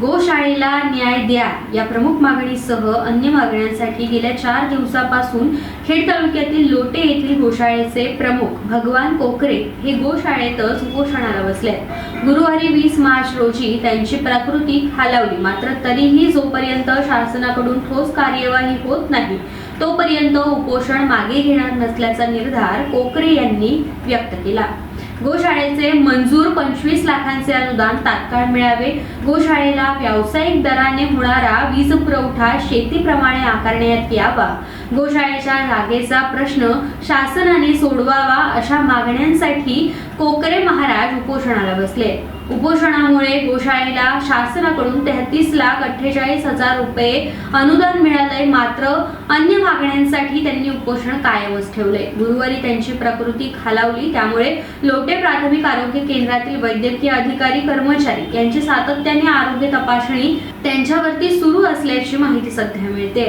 गोशाळेला न्याय द्या या प्रमुख मागणीसह अन्य मागण्यांसाठी गेल्या चार दिवसापासून खेड तालुक्यातील लोटे येथील गोशाळेचे प्रमुख भगवान कोकरे हे गोशाळेतच उपोषणाला बसले गुरुवारी वीस मार्च रोजी त्यांची प्रकृती खालावली मात्र तरीही जोपर्यंत शासनाकडून ठोस कार्यवाही होत नाही तोपर्यंत उपोषण मागे घेणार नसल्याचा निर्धार कोकरे यांनी व्यक्त केला. गोशाळेचे मंजूर पंचवीस लाखांचे अनुदान तात्काळ मिळावे. गोशाळेला व्यावसायिक दराने होणारा वीज पुरवठा शेतीप्रमाणे आकारण्यात यावा. गोशाळेच्या जागेचा प्रश्न शासनाने सोडवावा अशा मागण्यांसाठी कोकरे महाराज उपोषणाला बसले. उपोषणामुळे गोशाळेला शासनाकडून तेहतीस लाख अठ्ठेचाळीस हजार रुपये अनुदान मिळालंय. मात्र अन्य मागण्यांसाठी त्यांनी उपोषण कायमच ठेवले गुरुवारी त्यांची प्रकृती खालावली. त्यामुळे लोटे प्राथमिक आरोग्य केंद्रातील वैद्यकीय अधिकारी कर्मचारी यांची सातत्याने आरोग्य तपासणी त्यांच्यावरती सुरू असल्याची माहिती सध्या मिळते